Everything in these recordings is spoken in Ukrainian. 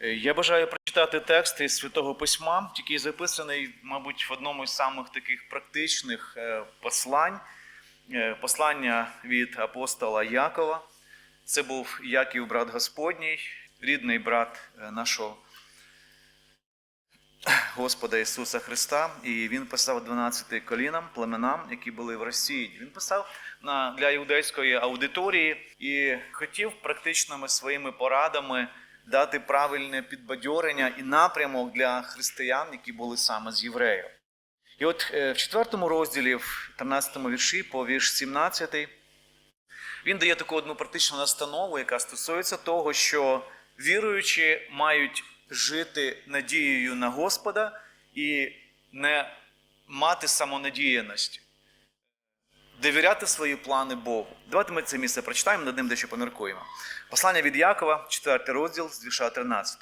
Е, Я бажаю прочитати текст із Святого Письма, який записаний, мабуть, в одному із самих таких практичних е, послань, Е, послання від апостола Якова. Це був Яків, брат Господній, рідний брат нашого Господа Ісуса Христа. І він писав 12 колінам, племенам, які були в Росії. Він писав для іудейської аудиторії і хотів практичними своїми порадами дати правильне підбадьорення і напрямок для християн, які були саме з євреїв. І от е, в четвертому розділі, в 13 вірші, по вірш 17, він дає таку одну практичну настанову, яка стосується того, що віруючі мають жити надією на Господа і не мати самонадіяності, довіряти свої плани Богу. Давайте ми це місце прочитаємо, над ним дещо поміркуємо. Послання від Якова, 4 розділ з 13.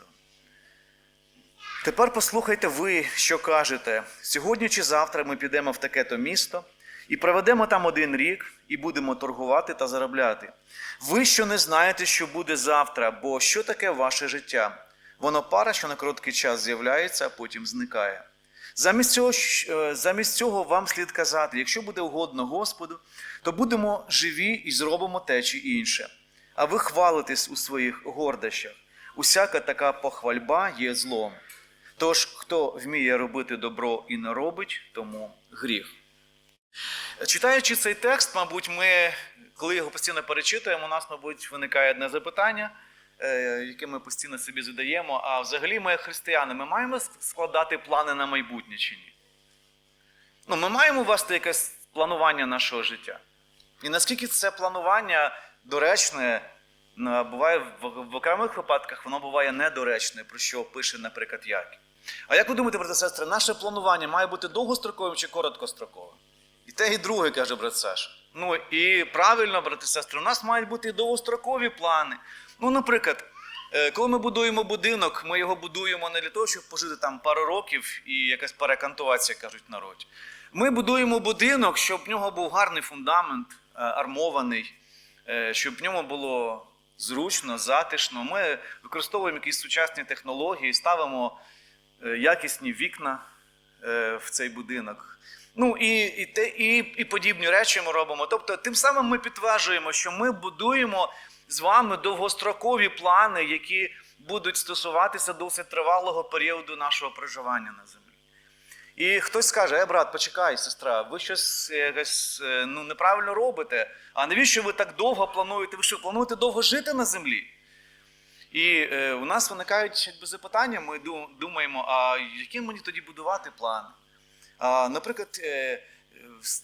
Тепер послухайте ви, що кажете. Сьогодні чи завтра ми підемо в таке-то місто і проведемо там один рік, і будемо торгувати та заробляти. Ви що не знаєте, що буде завтра, бо що таке ваше життя? Воно пара, що на короткий час з'являється, а потім зникає. Замість цього, е, замість цього вам слід казати: якщо буде угодно Господу, то будемо живі і зробимо те чи інше. А ви хвалитесь у своїх гордощах. Усяка така похвальба є злом. Тож, хто вміє робити добро і не робить, тому гріх. Читаючи цей текст, мабуть, ми, коли його постійно перечитуємо, у нас, мабуть, виникає одне запитання, е, яке ми постійно собі задаємо. А взагалі, ми, християни, ми маємо складати плани на майбутнє чи ні? Ну, ми маємо вести якесь планування нашого життя. І наскільки це планування доречне, буває в, окремих випадках, воно буває недоречне, про що пише, наприклад, Яків. А як ви думаєте, брати і сестри, наше планування має бути довгостроковим чи короткостроковим? І те, і друге, каже брат Саша. Ну і правильно, брати сестри, у нас мають бути і довгострокові плани. Ну, наприклад, е, коли ми будуємо будинок, ми його будуємо не для того, щоб пожити там пару років і якась перекантувація, кажуть в народі. Ми будуємо будинок, щоб в нього був гарний фундамент, е, армований, е, щоб в ньому було зручно, затишно. Ми використовуємо якісь сучасні технології, ставимо якісні вікна в цей будинок. Ну і, і, те, і, і подібні речі ми робимо. Тобто, тим самим ми підтверджуємо, що ми будуємо з вами довгострокові плани, які будуть стосуватися досить тривалого періоду нашого проживання на землі. І хтось скаже: е, брат, почекай, сестра, ви щось е, якось е, ну, неправильно робите. А навіщо ви так довго плануєте? Ви що плануєте довго жити на землі? І е, у нас виникають якби, запитання, ми думаємо, а які мені тоді будувати плани? А, наприклад, е, е,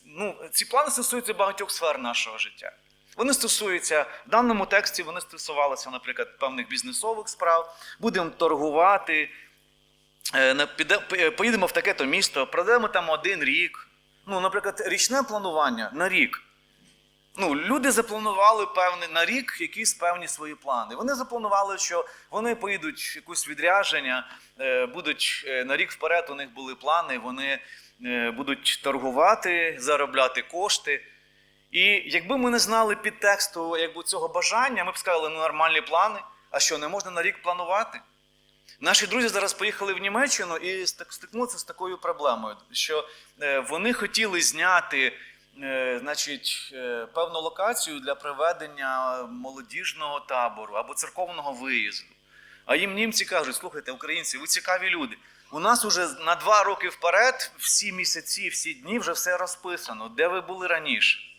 ну, ці плани стосуються багатьох сфер нашого життя. Вони стосуються в даному тексті, вони стосувалися, наприклад, певних бізнесових справ. Будемо торгувати, е, п- поїдемо в таке-то місто, проведемо там один рік. Ну, наприклад, річне планування на рік. Ну, люди запланували певний на рік якісь певні свої плани. Вони запланували, що вони поїдуть в якусь відрядження, е, будуть е, на рік вперед. У них були плани, вони е, будуть торгувати, заробляти кошти. І якби ми не знали підтексту якби, цього бажання, ми б сказали, ну нормальні плани. А що, не можна на рік планувати? Наші друзі зараз поїхали в Німеччину і стик- стикнуться з такою проблемою, що е, вони хотіли зняти е, значить, е, певну локацію для проведення молодіжного табору або церковного виїзду. А їм німці кажуть: слухайте, українці, ви цікаві люди. У нас уже на два роки вперед, всі місяці, всі дні вже все розписано, де ви були раніше.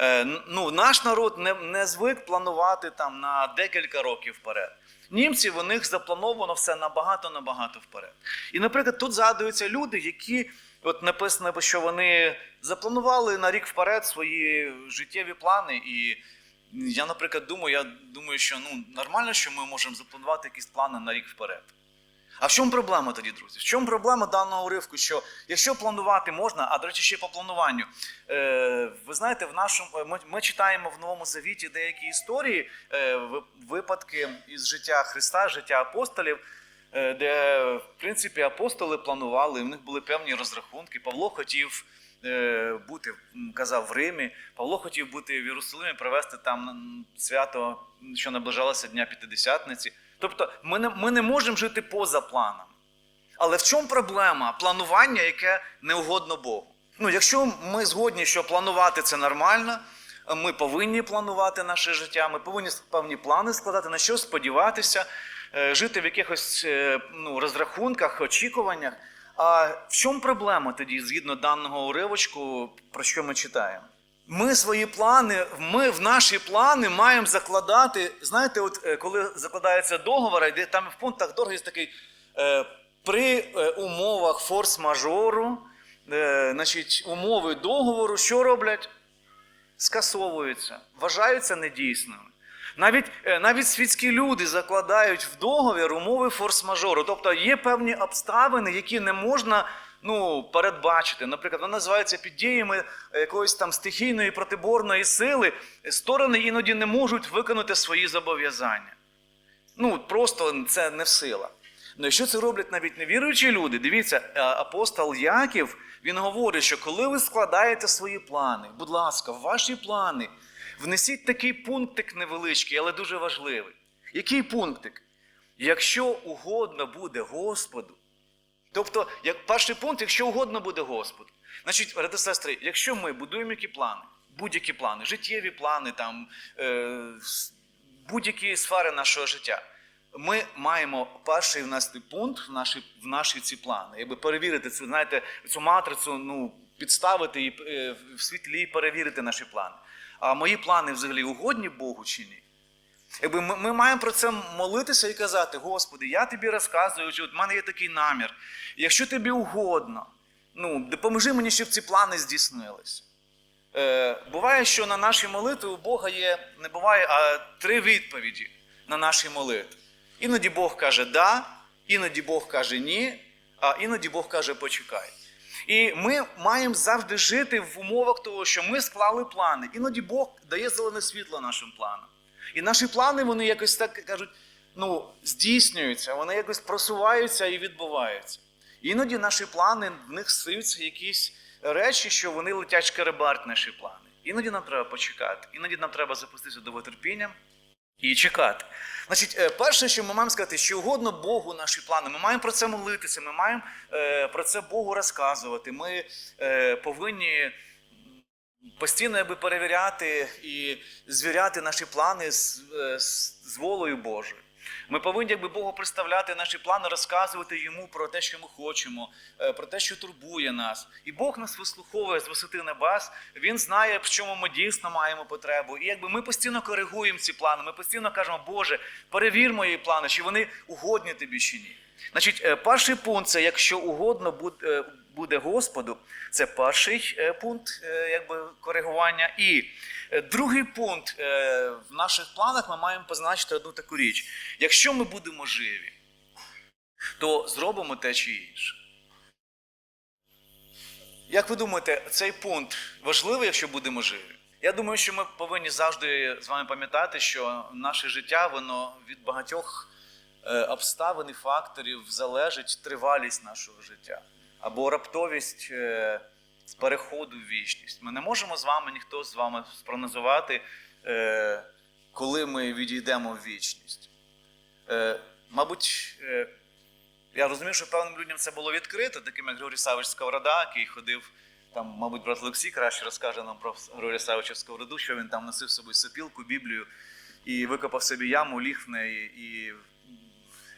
Е, ну, наш народ не, не звик планувати там на декілька років вперед. Німці в них заплановано все набагато-набагато вперед. І, наприклад, тут згадуються люди, які от написано, що вони запланували на рік вперед свої життєві плани. І я, наприклад, думаю, я думаю, що ну, нормально, що ми можемо запланувати якісь плани на рік вперед. А в чому проблема тоді, друзі? В чому проблема даного уривку? Що якщо планувати можна, а до речі, ще по плануванню, е, ви знаєте, в нашому ми, ми читаємо в Новому Завіті деякі історії, е, випадки із життя Христа, життя апостолів, е, де в принципі апостоли планували, в них були певні розрахунки. Павло хотів. е, Бути, казав в Римі, Павло хотів бути в Єрусалимі, провести там свято, що наближалося Дня П'ятидесятниці. Тобто ми не, ми не можемо жити поза планом. Але в чому проблема? Планування, яке не угодно Богу. Ну, якщо ми згодні, що планувати це нормально, ми повинні планувати наше життя, ми повинні певні плани складати, на що сподіватися, е, жити в якихось е, ну, розрахунках, очікуваннях. А в чому проблема тоді, згідно даного уривочку, про що ми читаємо? Ми свої плани, ми в наші плани маємо закладати. Знаєте, от е, коли закладається договор, де там в пунктах договору є такий е, при е, умовах форс-мажору, значить, умови договору, що роблять? Скасовуються, вважаються недійсними. Навіть, навіть світські люди закладають в договір умови форс-мажору. Тобто є певні обставини, які не можна ну, передбачити. Наприклад, вони називаються під діями якоїсь там стихійної протиборної сили. Сторони іноді не можуть виконати свої зобов'язання. Ну, просто це не сила. Ну, якщо це роблять навіть невіруючі люди, дивіться, е, апостол Яків, він говорить, що коли ви складаєте свої плани, будь ласка, ваші плани внесіть такий пунктик невеличкий, але дуже важливий. Який пунктик? Якщо угодно буде Господу, Тобто, як перший пункт, якщо угодно буде Господу. Значить, брати сестри, якщо ми будуємо які плани, будь-які плани, життєві плани, там, е, будь-які сфери нашого життя, ми маємо перший внести пункт в наші, в наші ці плани, якби перевірити цю, знаєте, цю матрицю, ну, підставити і е, в світлі перевірити наші плани. А мої плани взагалі угодні Богу чи ні? Якби ми, ми маємо про це молитися і казати: Господи, я тобі розказую, що в мене є такий намір. Якщо тобі угодно, ну, допоможи мені, щоб ці плани здійснилися. Е, буває, що на наші молитви у Бога є, не буває, а три відповіді на наші молитви. Іноді Бог каже да, іноді Бог каже ні, а іноді Бог каже почекай. І ми маємо завжди жити в умовах того, що ми склали плани. Іноді Бог дає зелене світло нашим планам. І наші плани, вони якось так кажуть, ну, здійснюються, вони якось просуваються і відбуваються. Іноді наші плани, в них стаються якісь речі, що вони летять шкеребарт наші плани. Іноді нам треба почекати, іноді нам треба запуститися до витерпіння і чекати. Значить, е, перше, що ми маємо сказати, що угодно Богу наші плани, ми маємо про це молитися, ми маємо е, про це Богу розказувати. Ми е, повинні постійно якби, перевіряти і звіряти наші плани з, е, з, з волею Божою. Ми повинні якби Богу представляти наші плани, розказувати йому про те, що ми хочемо, е, про те, що турбує нас. І Бог нас вислуховує з висоти небес. Він знає, в чому ми дійсно маємо потребу. І якби ми постійно коригуємо ці плани, ми постійно кажемо, Боже, перевір мої плани, чи вони угодні тобі чи ні. Значить, е, перший пункт це якщо угодно буде- е, Господу, це перший е, пункт якби, коригування. І другий пункт в наших планах ми маємо позначити одну таку річ: якщо ми будемо живі, то зробимо те чи інше. Як ви думаєте, цей пункт важливий, якщо будемо живі? Я думаю, що ми повинні завжди з вами пам'ятати, що наше життя воно від багатьох обставин і факторів залежить тривалість нашого життя або раптовість е, переходу в вічність. Ми не можемо з вами, ніхто з вами спрогнозувати, е, коли ми відійдемо в вічність. Е, Мабуть, е, я розумію, що певним людям це було відкрито, таким як Григорій Савич Сковорода, який ходив. Там, мабуть, брат Олексій краще розкаже нам про Григорія Савича Сковороду, що він там носив собою сопілку, Біблію і викопав собі яму, ліг в неї і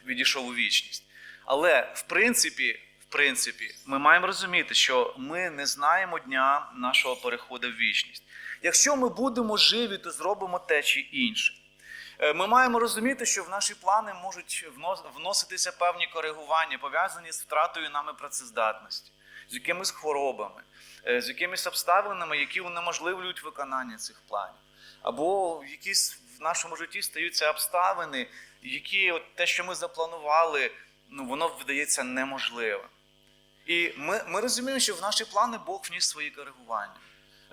відійшов у вічність. Але в принципі, в принципі, ми маємо розуміти, що ми не знаємо дня нашого переходу в вічність. Якщо ми будемо живі, то зробимо те чи інше. Е, Ми маємо розуміти, що в наші плани можуть вноситися певні коригування, пов'язані з втратою нами працездатності, з якимись хворобами, е, з якимись обставинами, які унеможливлюють виконання цих планів. Або якісь в нашому житті стаються обставини, які от те, що ми запланували, ну воно вдається неможливим. І ми, ми розуміємо, що в наші плани Бог вніс свої коригування.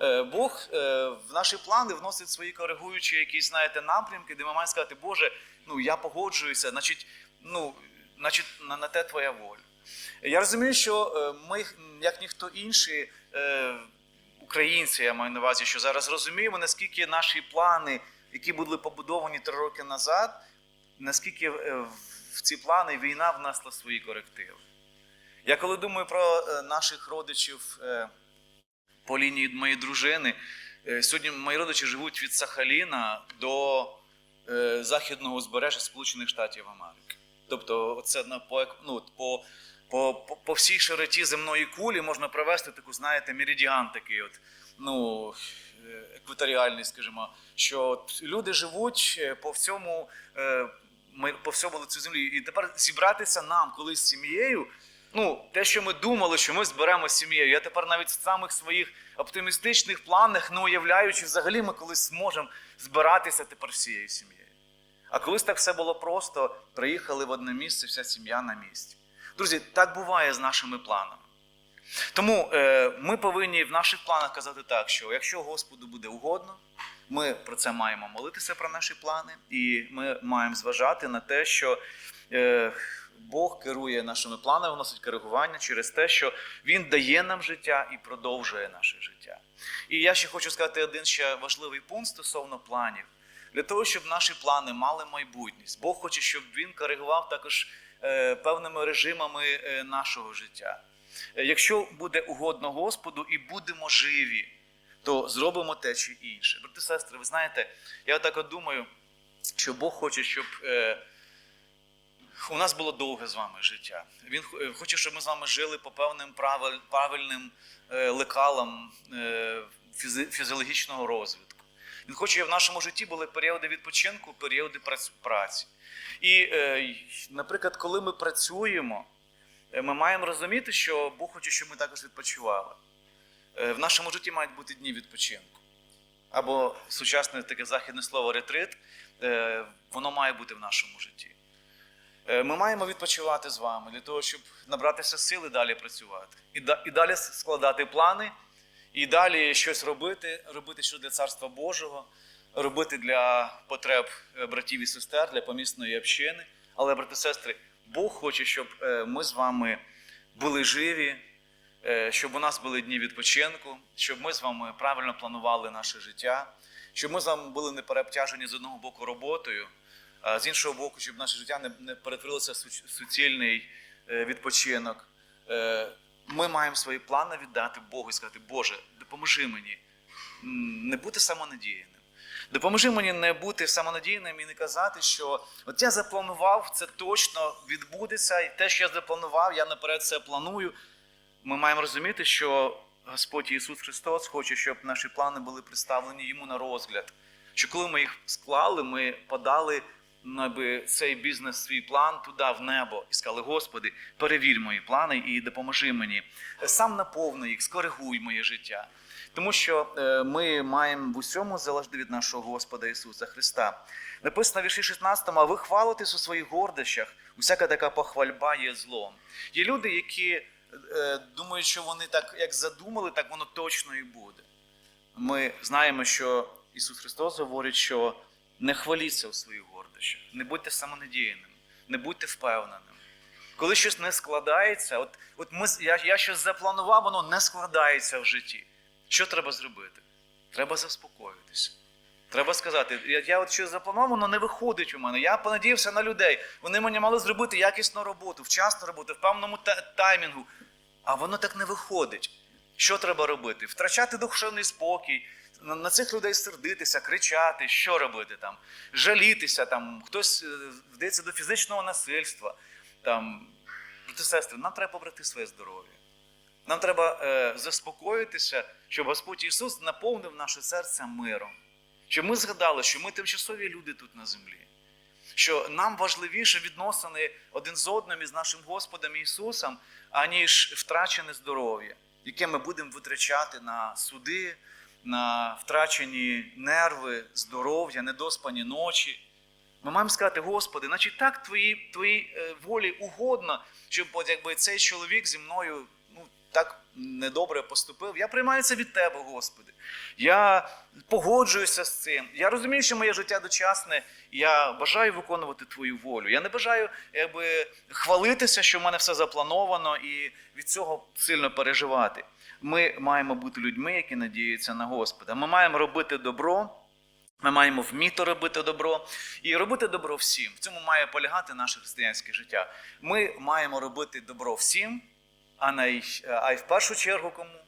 Е, Бог е, в наші плани вносить свої коригуючі якісь, знаєте, напрямки, де ми маємо сказати, Боже, ну я погоджуюся, значить, ну, значить на, на те твоя воля. Я розумію, що е, ми, як ніхто інший, українці, я маю на увазі, що зараз розуміємо, наскільки наші плани, які були побудовані три роки назад, наскільки е, в ці плани війна внесла свої корективи. Я коли думаю про е, наших родичів е, по лінії моєї дружини, сьогодні мої родичі живуть від Сахаліна до західного узбережжя Сполучених Штатів Америки. Тобто, це по, ну, по, по, по, всій широті земної кулі можна провести таку, знаєте, меридіан такий, от, ну, екваторіальний, скажімо, що люди живуть по всьому, ми- по всьому лицю землі. І тепер зібратися нам колись з сім'єю. Ну, те, що ми думали, що ми зберемо сім'єю. Я тепер навіть в самих своїх оптимістичних планах не уявляю, чи взагалі ми колись зможемо збиратися тепер всією сім'єю. А колись так все було просто, приїхали в одне місце, вся сім'я на місці. Друзі, так буває з нашими планами. Тому е, ми повинні в наших планах казати так, що якщо Господу буде угодно, ми про це маємо молитися про наші плани, і ми маємо зважати на те, що е, Бог керує нашими планами, вносить коригування через те, що Він дає нам життя і продовжує наше життя. І я ще хочу сказати один ще важливий пункт стосовно планів. Для того, щоб наші плани мали майбутність, Бог хоче, щоб він коригував також е, певними режимами е, нашого життя. Якщо буде угодно Господу і будемо живі, то зробимо те чи інше. Брати сестри, ви знаєте, я так от думаю, що Бог хоче, щоб е, у нас було довге з вами життя. Він е, хоче, щоб ми з вами жили по певним правильним е, лекалам фізіологічного розвитку. Він хоче, щоб в нашому житті були періоди відпочинку, періоди прац- праці. І, наприклад, коли ми працюємо, ми маємо розуміти, що Бог хоче, щоб ми також відпочивали. Е, В нашому житті мають бути дні відпочинку. Або сучасне таке західне слово ретрит, е, воно має бути в нашому житті. Е, Ми маємо відпочивати з вами для того, щоб набратися сили далі працювати. І, далі складати плани, і далі щось робити, робити щось для Царства Божого, робити для потреб братів і сестер, для помісної общини. Але, брати і сестри, Бог хоче, щоб ми з вами були живі, щоб у нас були дні відпочинку, щоб ми з вами правильно планували наше життя, щоб ми з вами були не переобтяжені з одного боку роботою, а з іншого боку, щоб наше життя не, не перетворилося в суцільний е, відпочинок. Е, Ми маємо свої плани віддати Богу і сказати, Боже, допоможи мені не бути самонадіяним. Допоможи мені не бути самонадійним і не казати, що от я запланував, це точно відбудеться, і те, що я запланував, я наперед це планую. Ми маємо розуміти, що Господь Ісус Христос хоче, щоб наші плани були представлені йому на розгляд. Що коли ми їх склали, ми подали якби, цей бізнес, свій план туди, в небо, і сказали: Господи, перевір мої плани і допоможи мені. Сам наповни їх, скоригуй моє життя. Тому що е, ми маємо в усьому залежати від нашого Господа Ісуса Христа. Написано в вірші 16, а ви хвалитесь у своїх гордощах, усяка така похвальба є злом. Є люди, які думають, що вони так як задумали, так воно точно і буде. Ми знаємо, що Ісус Христос говорить, що не хваліться у своїх гордощах, не будьте самонадіяними, не будьте впевненими. Коли щось не складається, от, от ми, я, я щось запланував, воно не складається в житті. Що треба зробити? Треба заспокоїтися. Треба сказати, я, я от щось запланував, воно не виходить у мене. Я понадіявся на людей. Вони мені мали зробити якісну роботу, вчасну роботу, в певному та- таймінгу. А воно так не виходить. Що треба робити? Втрачати душевний спокій, на, на цих людей сердитися, кричати, що робити там, жалітися, там, хтось е, вдається до фізичного насильства. Там, брати сестри, нам треба побрати своє здоров'я. Нам треба е, заспокоїтися, щоб Господь Ісус наповнив наше серце миром. Щоб ми згадали, що ми тимчасові люди тут на землі. Що нам важливіше відносини один з одним із нашим Господом Ісусом, аніж втрачене здоров'я, яке ми будемо витрачати на суди, на втрачені нерви, здоров'я, недоспані ночі. Ми маємо сказати, Господи, значить так твої, твої е, волі угодно, щоб от, якби, цей чоловік зі мною ну, так недобре поступив. Я приймаю це від Тебе, Господи. Я погоджуюся з цим. Я розумію, що моє життя дочасне, я бажаю виконувати Твою волю. Я не бажаю якби, хвалитися, що в мене все заплановано, і від цього сильно переживати. Ми маємо бути людьми, які надіються на Господа. Ми маємо робити добро. Ми маємо вміти робити добро і робити добро всім. В цьому має полягати наше християнське життя. Ми маємо робити добро всім, а, най... а й в першу чергу кому?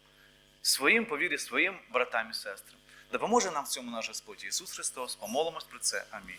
Своїм по вірі, своїм братам і сестрам. Допоможе нам в цьому наш Господь Ісус Христос. Помолимось про це. Амінь.